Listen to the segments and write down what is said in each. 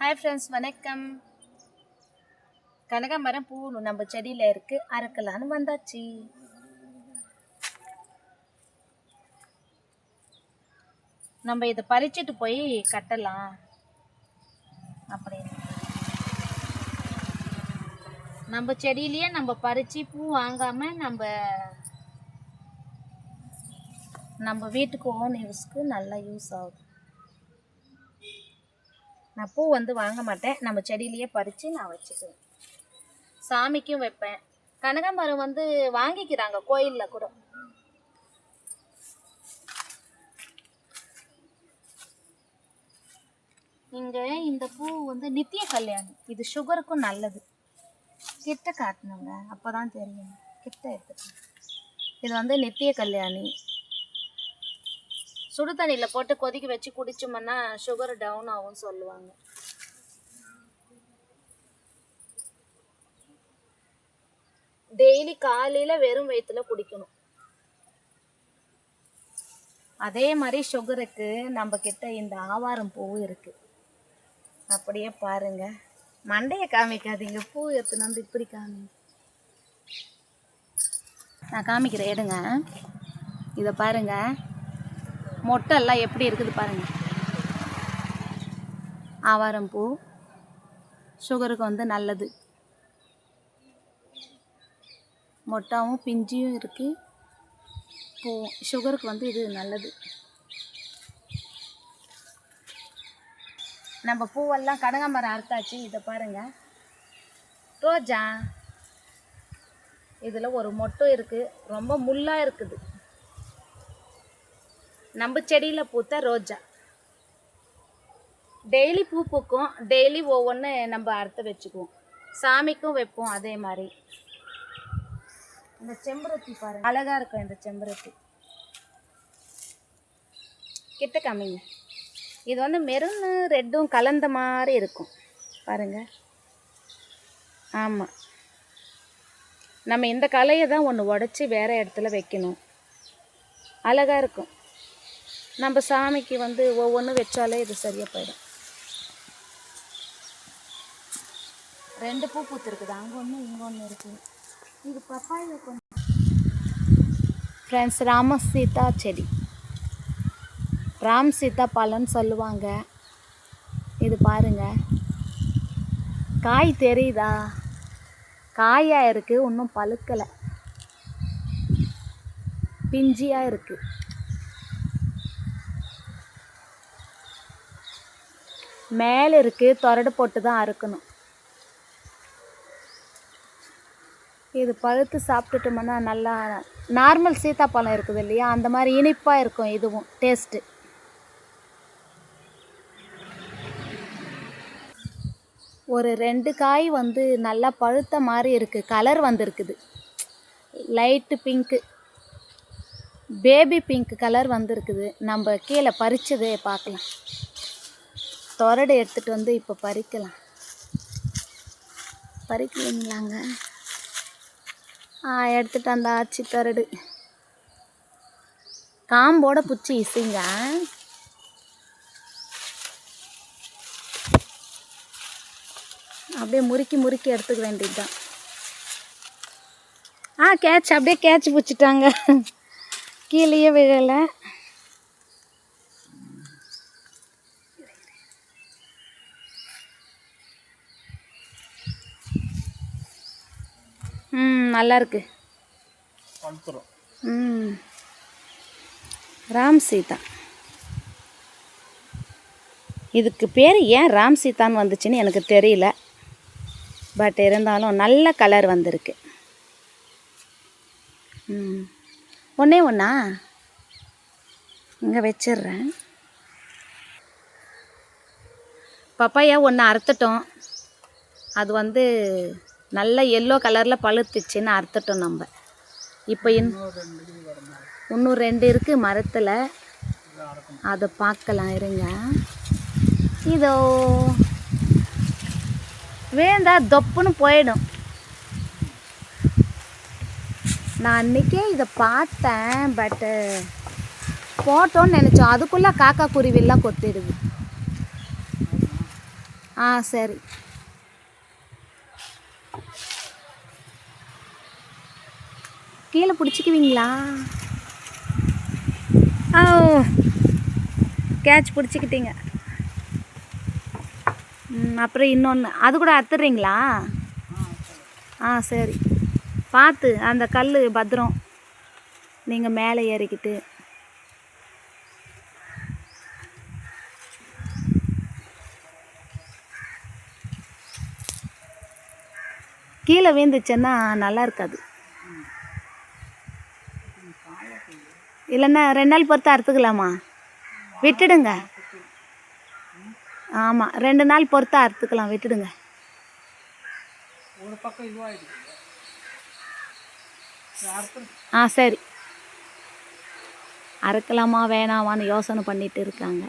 Hi friends வணக்கம். கனகாமரம் பூ நம்ம செடியில் இருக்குது அறுக்கலான்னு வந்தாச்சு. நம்ம இதை பறிச்சுட்டு போய் கட்டலாம். அப்படின்னு. நம்ம செடியிலேயே நம்ம பறித்து பூ வாங்காமல் நம்ம நம்ம வீட்டுக்கு ஓன் யூஸ்க்கு நல்லா யூஸ் ஆகுது. நான் பூ வந்து வாங்க மாட்டேன். நம்ம செடியிலேயே பறித்து நான் வச்சுக்குவேன். சாமிக்கும் வைப்பேன். கனகாமரம் வந்து வாங்கிக்கிறாங்க கோயிலில் கூட. இங்கே இந்த பூ வந்து நித்திய கல்யாணி. இது சுகருக்கும் நல்லது. கிட்ட காட்டணுங்க. அப்போ தான் தெரியும். கிட்ட எடுத்துக்கணும். இது வந்து நித்திய கல்யாணி. சுடு தண்ணியில் போட்டு கொதிக்க வச்சு குடிச்சோம்னா சுகர் டவுன் ஆகும்னு சொல்லுவாங்க. டெய்லி காலையில் வெறும் வயிற்றுல குடிக்கணும். அதே மாதிரி சுகருக்கு நம்ம கிட்ட இந்த ஆவாரம் பூ இருக்கு. அப்படியே பாருங்க. மண்டையை காமிக்காதீங்க. பூ எடுத்துன்னு வந்து இப்படி காமி. நான் காமிக்கிறேன் எடுங்க. இதை பாருங்க. மொட்டெல்லாம் எப்படி இருக்குது பாருங்கள் ஆவாரம் பூ சுகருக்கு வந்து நல்லது. மொட்டாவும் பிஞ்சியும் இருக்குது பூ சுகருக்கு வந்து இது நல்லது. நம்ம பூவெல்லாம் கனகாமரம் அறுத்தாச்சு இதை பாருங்கள் ரோஜா. இதில் ஒரு மொட்டும் இருக்குது ரொம்ப முள்ளாக இருக்குது. நம்ம செடியில் பூத்த ரோஜா. டெய்லி பூ பூக்கும் டெய்லி ஒவ்வொன்று நம்ம அறுத்து வச்சுக்குவோம். சாமிக்கும் வைப்போம் அதே மாதிரி. இந்த செம்பருத்தி பாருங்க. அழகாக இருக்கும் இந்த செம்பருத்தி. கிட்ட காமிங்க. இது வந்து மெருன்னு ரெட்டும் கலந்த மாதிரி இருக்கும். பாருங்க. ஆமாம் நம்ம இந்த கலையை தான் ஒன்று உடச்சி வேறு இடத்துல வைக்கணும். அழகாக இருக்கும். நம்ம சாமிக்கு வந்து ஒவ்வொன்றும் வச்சாலே இது சரியாக போயிடும். ரெண்டு பூ பூத்துருக்குது. அங்கே ஒன்று இங்கே ஒன்று இருக்குது இது பப்பாயா கொஞ்சம் ஃப்ரெண்ட்ஸ் ராம சீதா செடி. ராம் சீதா பழம்னு சொல்லுவாங்க. இது பாருங்க. காய் தெரியுதா? காயாக இருக்குது இன்னும் பழுக்கலை. பிஞ்சியாக இருக்குது மேலே இருக்குது துரடு போட்டு தான் அறுக்கணும். இது பழுத்து சாப்பிட்டுட்டோம்னா நல்லா நார்மல் சீத்தாப்பழம் இருக்குது இல்லையா? அந்த மாதிரி இனிப்பாக இருக்கும் இதுவும் டேஸ்ட்டு ஒரு ரெண்டு காய் வந்து நல்லா பழுத்த மாதிரி இருக்குது கலர் வந்திருக்குது. Light pink baby pink colour வந்திருக்குது. நம்ம கீழே பறிச்சதே பார்க்கலாம். தொடடு எடுத்துகிட்டு வந்து இப்போ பறிக்கலாம். பறிக்கலைங்களாங்க? ஆ எடுத்துட்டு ஆச்சி தரடு காம்போட பிடிச்சி இசைங்க. அப்படியே முறுக்கி முறுக்கி எடுத்துக்க வேண்டியதுதான். ஆ கேட்ச் அப்படியே கேட்ச் பிடிச்சிட்டாங்க கீழேயே விழலை. ம் நல்லா இருக்கு ம். ராம் சீதா. இதுக்கு பேர் ஏன் ராம் சீதான்னு வந்துச்சுன்னு எனக்கு தெரியல. பட் இருந்தாலும் நல்ல கலர் வந்திருக்கு. ம். ஒன்றே ஒன்றா இங்கே வச்சிடுறேன் பப்பாயா ஒன்று அறுத்துட்டோம். அது வந்து நல்ல எல்லோ கலரில் பழுத்துச்சுன்னு அறுத்துட்டோம் நம்ம. இப்போ இன் இன்னும் ரெண்டு இருக்குது மரத்தில். அதை பார்க்கலாம் இருங்க. இதோ. வேந்தா தொப்புன்னு போயிடும். நான் அன்றைக்கே இதை பார்த்தேன் பட்டு போட்டோன்னு நினச்சோம். அதுக்குள்ளே காக்கா குருவிலாம் கொத்திடுது. ஆ சரி. கீழே பிடிச்சிக்குவீங்களா? ஓ கேட்ச் பிடிச்சிக்கிட்டீங்க. அப்புறம் இன்னொன்று அது கூட அத்துறீங்களா? ஆ சரி. பார்த்து அந்த கல் பத்திரம். நீங்கள் மேலே ஏறிக்கிட்டு. கீழே வீழ்ந்துச்சுன்னா நல்லா இருக்காது. இல்லைன்னா ரெண்டு நாள் பொறுத்து அறுத்துக்கலாமா? விட்டுடுங்க. ஆமாம் ரெண்டு நாள் பொறுத்து அறுத்துக்கலாம் விட்டுடுங்க. ஆ சரி. அறுக்கலாமா வேணாமான்னு யோசனை பண்ணிட்டு இருக்காங்க.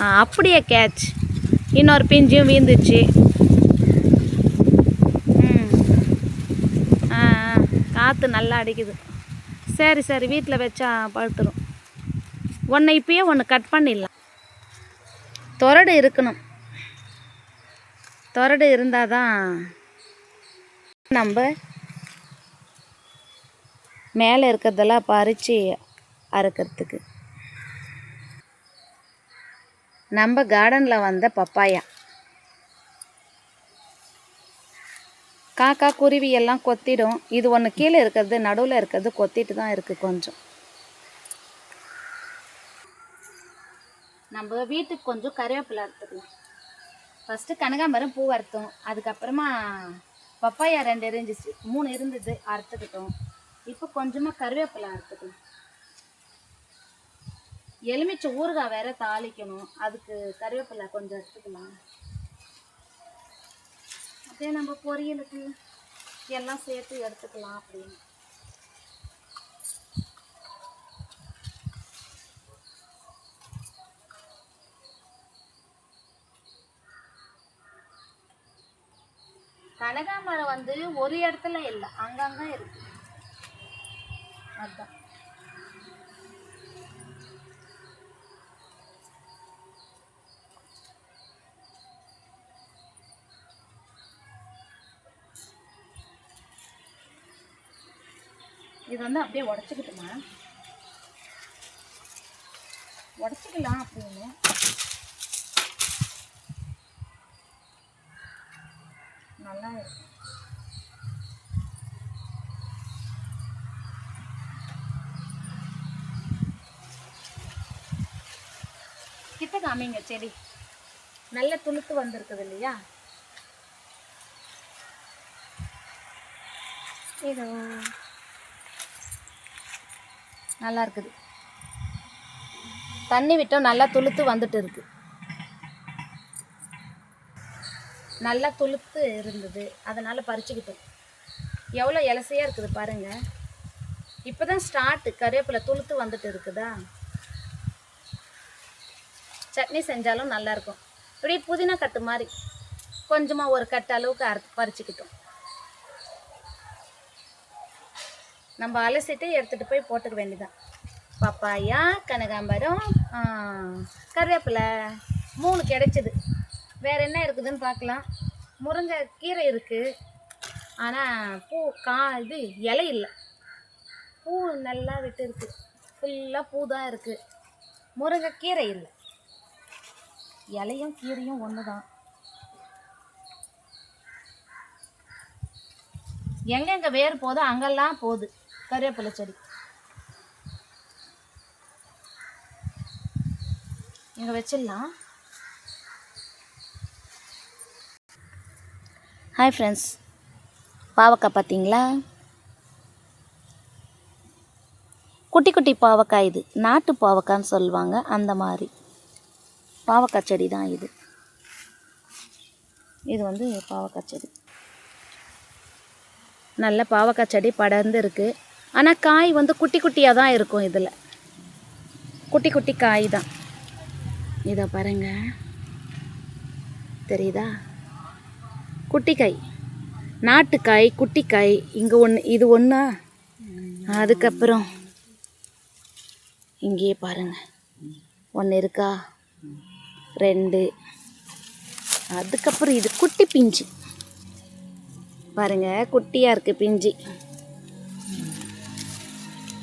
ஆ அப்படியே கேட்ச். இன்னொரு பிஞ்சும் வீந்துச்சு. ம். ஆ ஆ, காற்று நல்லா அடிக்குது. சரி சரி வீட்டில் வச்சா பழுத்துரும். ஒன்று இப்பயே ஒன்று கட் பண்ணிடலாம். தொரடு இருக்கணும். தொரடு இருந்தால் தான் நம்ம மேலே இருக்கிறதெல்லாம் பறித்து அறுக்கிறதுக்கு. நம்ம கார்டனில் வந்த பப்பாயா. காக்கா குருவி எல்லாம் கொத்திடும். இது ஒன்று கீழே இருக்கிறது நடுவில் இருக்கிறது கொத்திட்டு தான் இருக்குது கொஞ்சம். நம்ம வீட்டுக்கு கொஞ்சம் கருவேப்பிலை அறுத்துக்கலாம் ஃபஸ்ட்டு கனகாம்பரம் பூ அறுத்தோம் அதுக்கப்புறமா பப்பாயா ரெண்டு இருந்துச்சு. மூணு இருந்தது அறுத்துக்கிட்டோம். இப்போ கொஞ்சமாக கருவேப்பிலை அறுத்துக்கலாம். எலுமிச்சை ஊறுகாய் வேற தாளிக்கணும். அதுக்கு கருவேப்பிலை கொஞ்சம் எடுத்துக்கலாம். அப்படியே நம்ம பொரியலுக்கு எல்லாம் சேர்த்து எடுத்துக்கலாம் அப்படின்னு. கனகாமரம் வந்து ஒரு இடத்துல இல்லை அங்கங்க இருக்கு. அதான். இது வந்து அப்படியே உடச்சிக்கிட்டுமா? உடச்சிக்கலாம் அப்படின்னு. நல்லா இருக்கும் கிட்ட காமிங்க செடி. நல்ல துளுத்து வந்திருக்குது இல்லையா? இதோ. நல்லா இருக்குது தண்ணி விட்டோம் நல்லா துளுத்து வந்துட்டு இருக்கு நல்லா துளுத்து இருந்தது. அதனால் பறிச்சுக்கிட்டோம். எவ்வளோ இலசையாக இருக்குது பாருங்கள் இப்போ தான் ஸ்டார்ட்டு கருவேப்பிலை துளுத்து வந்துட்டு இருக்குதா? சட்னி செஞ்சாலும் நல்லாயிருக்கும் இப்படி புதினா கட்டு மாதிரி கொஞ்சமாக ஒரு கட்டு அளவுக்கு அறுத்து பறிச்சுக்கிட்டோம். நம்ம அலசிட்டு எடுத்துகிட்டு போய் போட்டுக்க வேண்டியதான் பப்பாயா கனகாம்பரம் கருவேப்பிலை மூணு கிடைச்சிது. வேறு என்ன இருக்குதுன்னு பார்க்கலாம். முருங்கை கீரை இருக்குது ஆனால் பூ கா இது இலை இல்லை. பூ நல்லா விட்டு இருக்கு ஃபுல்லாக பூ தான் இருக்குது முருங்கைக்கீரை இல்லை. இலையும் கீரையும் ஒன்று தான் எங்கெங்கே வேர் போதோ அங்கெல்லாம் போகுது. கருவேப்பிலை செடி. இங்கே வச்சிடலாம். ஹாய் ஃப்ரெண்ட்ஸ் பாவக்காய் பார்த்தீங்களா? குட்டி குட்டி பாவக்காய் இது. நாட்டு பாவக்காய்ன்னு சொல்லுவாங்க அந்த மாதிரி. பாவக்காய் செடி தான் இது. இது வந்து பாவக்காய் செடி. நல்ல பாவக்காய் செடி படர்ந்து இருக்குது ஆனால் காய் வந்து குட்டி குட்டியாக தான் இருக்கும் இதில். குட்டி குட்டி காய் தான். இதை பாருங்க. தெரியுதா? குட்டிக்காய் நாட்டுக்காய் குட்டிக்காய் இங்கே ஒன்று இது ஒன்றா அதுக்கப்புறம் இங்கேயே பாருங்கள் ஒன்று இருக்கா? ரெண்டு. அதுக்கப்புறம் இது குட்டி பிஞ்சு. பாருங்கள் குட்டியாக இருக்குது பிஞ்சு.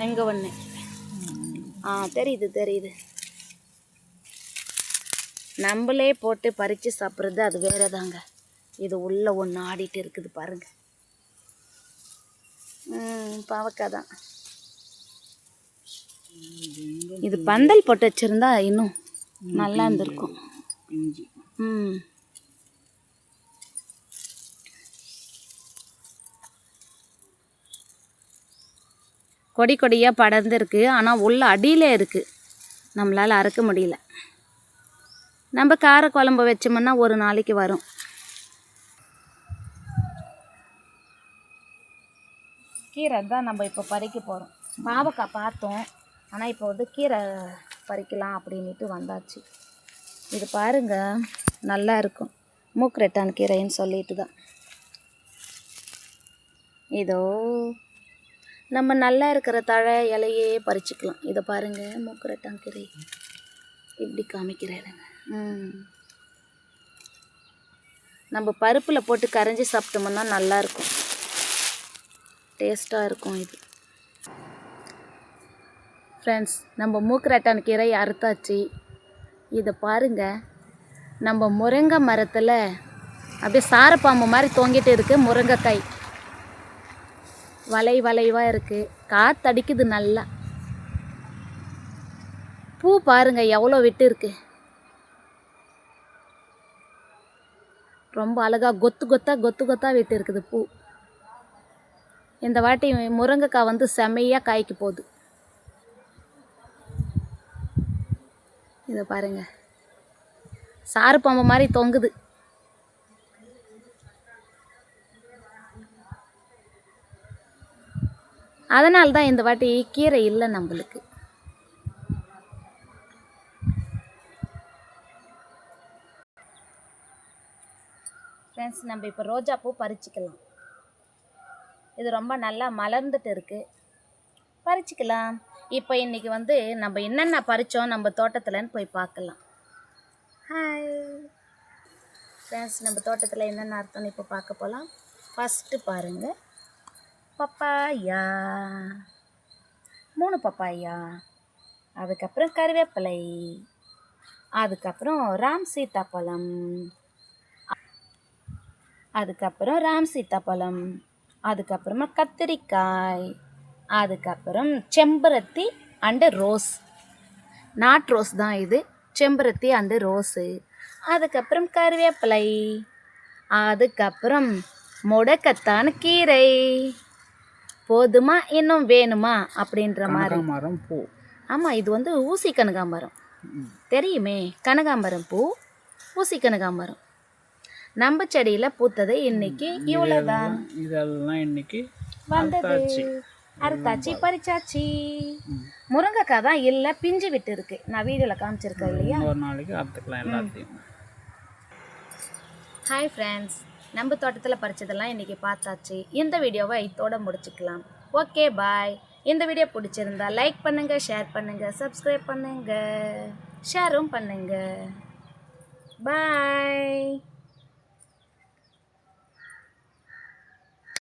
எங்கே ஒன்று ஆ தெரியுது தெரியுது. நம்மளே போட்டு பறித்து சாப்பிட்றது அது வேற தாங்க இது உள்ள ஒன்று ஆடிட்டு இருக்குது பாருங்க. ம் பாவக்காய் தான். இது பந்தல் போட்டு வச்சிருந்தா இன்னும் நல்லா இருந்திருக்கும். ம். கொடி கொடியாக படர்ந்துருக்கு. ஆனால் உள்ள அடியில் இருக்குது நம்மளால் அறுக்க முடியல. நம்ம கார குழம்பு வச்சோம்னா ஒரு நாளைக்கு வரும். கீரை தான் நம்ம இப்போ பறிக்க போகிறோம் பாவக்காய் பார்த்தோம். ஆனால் இப்போ வந்து கீரை பறிக்கலாம் அப்படின்ட்டு வந்தாச்சு. இது பாருங்க நல்லா இருக்கும். மூக்குரெட்டான் கீரைன்னு சொல்லிட்டு தான் இதோ நம்ம நல்லா இருக்கிற தழை இலையே பறிச்சுக்கலாம். இதை பாருங்கள் மூக்கரட்டான் கீரை இப்படி காமிக்கிறேன். நம்ம பருப்பில் போட்டு கரைஞ்சி சாப்பிட்டோம்னா நல்லாயிருக்கும் டேஸ்ட்டாக இருக்கும் இது. ஃப்ரெண்ட்ஸ் நம்ம மூக்கரட்டான் கீரை அறுத்தாச்சு. இதை பாருங்கள் நம்ம முருங்கை மரத்தில் அப்படியே சாரப்பாம்பு மாதிரி தொங்கிட்டு இருக்குது முருங்கைக்காய். வளை வளைவாக இருக்குது காத்தடிக்குது நல்லா. பூ பாருங்க எவ்வளோ விட்டு இருக்கு. ரொம்ப அழகாக கொத்து கொத்தாக கொத்து கொத்தாக விட்டு இருக்குது பூ. இந்த வாட்டி முருங்கைக்காய் வந்து செமையாக காய்க்க போகுது. இதை பாருங்கள் சாறு பாம்பு மாதிரி தொங்குது. அதனால தான் இந்த வாட்டி கீரை இல்லை நம்மளுக்கு. ஃப்ரெண்ட்ஸ் நம்ம இப்போ ரோஜா பூ பறிச்சுக்கலாம். இது ரொம்ப நல்லா மலர்ந்துட்டு இருக்குது பறிச்சுக்கலாம். இப்போ இன்னைக்கு வந்து நம்ம என்னென்ன பறிச்சோம் நம்ம தோட்டத்தில்னு போய் பார்க்கலாம். ஹாய் ஃப்ரெண்ட்ஸ் நம்ம தோட்டத்தில் என்னென்ன அர்த்தம்னு இப்போ பார்க்க போகலாம் ஃபஸ்ட்டு பாருங்கள் பப்பாயா மூணு பப்பாயா அதுக்கப்புறம் கருவேப்பிலை. அதுக்கப்புறம் ராம் சீத்தாப்பழம் அதுக்கப்புறம் ராம் சீத்தாப்பழம் அதுக்கப்புறமா கத்திரிக்காய். அதுக்கப்புறம் செம்பருத்தி அண்டு ரோஸ் நாட் ரோஸ் தான் இது. செம்பருத்தி அண்டு ரோஸு அதுக்கப்புறம் கருவேப்பிலை. அதுக்கப்புறம் முடக்கத்தான் கீரை. போதுமா? இன்னும் வேணுமா? அப்படின்ற மாதிரி. மரம் பூ. ஆமாம் இது வந்து ஊசி கனகாம்பரம் தெரியுமே? கனகாம்பரம் பூ ஊசி கனகாம்பரம் நம்ம செடியில் பூத்தது இன்னைக்கு இவ்வளோதான் இதெல்லாம் இன்னைக்கு வந்தது. அறுத்தாச்சு. பறிச்சாச்சு. முருங்கைக்காய் தான் இல்லை பிஞ்சு விட்டு இருக்கு. நான் வீடியோவில் காமிச்சிருக்கேன் இல்லையா? ஒரு நாளைக்கு அறுத்துக்கலாம் எல்லாத்தையும். ஹாய் ஃப்ரெண்ட்ஸ் நம்ம தோட்டத்தில் பறிச்சதெல்லாம் இன்றைக்கி பார்த்தாச்சு. இந்த வீடியோவை இதோட முடிச்சுக்கலாம். ஓகே பாய் இந்த வீடியோ பிடிச்சிருந்தா லைக் பண்ணுங்கள் ஷேர் பண்ணுங்கள் சப்ஸ்கிரைப் பண்ணுங்கள் ஷேரும் பண்ணுங்கள் பாய்